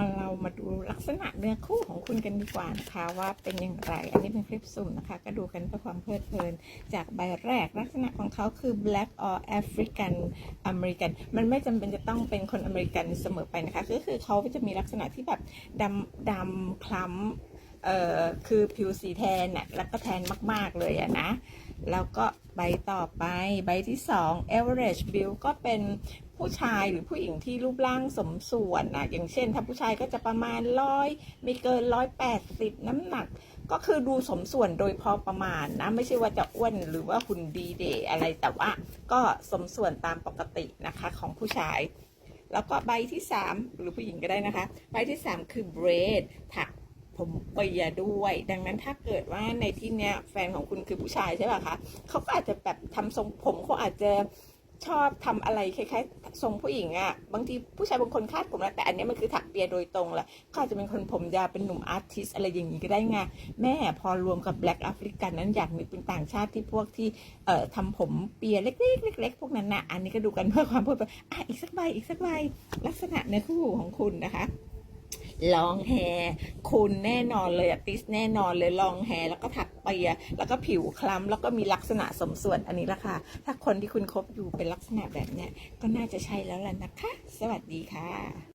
มาเรามาดูลักษณะเนื้อคู่ของคุณกันดีกว่านะคะว่าเป็นอย่างไร อันนี้เป็นคลิปสุ่มนะคะ ก็ดูกันเพื่อความเพลิดเพลิน จากใบแรกลักษณะของเขาคือ black or African American มันไม่จำเป็นจะต้องเป็นคนอเมริกันเสมอไปนะคะ ก็คือเขาจะมีลักษณะที่แบบดำดำคล้ำเอ่อคือผิวสีแทนน่ะแล้วก็แทนมาก ๆเลยอะนะ แล้วก็ บต่อไป ใบที่สอง average build ก็เป็นผู้ชายหรือผู้หญิงที่รูปร่างสมส่วนนะอย่างเช่น ถ้าผู้ชายก็จะประมาณร้อยไม่เกินร้อยแปดสิบน้ำหนัก ก็คือดูสมส่วนโดยพอประมาณนะ ไม่ใช่ว่าจะอ้วนหรือว่าหุ่นดีเดย์อะไรแต่ว่าก็สมส่วนตามปกตินะคะของผู้ชายแล้วก็ใบที่ 3 หรือผู้หญิงก็ได้นะคะ ใบที่ 3 คือ braid ถัก มเปียด้วย ดังนั้นถ้าเกิดว่าในที่เนี้ยแฟนของคุณคือผู้ชายใช่ป่ะคะเขาก็อาจจะแบบทำทรงผมเขาอาจจะชอบทำอะไรคล้ายๆทรงผู้หญิงอะ่ะบางทีผู้ชายบางคนคาดผมแล้วแต่อันเนี้ยมันคือถักเปียโดยตรงแหละเขาอาจจะเป็นคนผมยาวเป็นหนุ่มอาร์ติสอะไรอย่างนี้ก็ได้ไงแม่พอรวมกับแบล็กแอฟริกันนั้นอยากนึกเป็นต่างชาติที่พวกที่เอ่อทำผมเปียเล็กๆเล็กๆพวกนั้นนะอันนี้ก็ดูกันเพื่อความเพลิดเพลินอะอีกสักใบอีกสักใบลักษณะเนื้อคู่ของคุณนะคะ ลองแฮร์คุณแน่นอนเลยอะติสแน่นอนเลยลองแฮร์แล้วก็ถักเปีย แล้วก็ผิวคล้ำแล้วก็มีลักษณะสมส่วนอันนี้ละค่ะ ถ้าคนที่คุณคบอยู่เป็นลักษณะแบบเนี้ยก็น่าจะใช่แล้วล่ะนะคะ สวัสดีค่ะ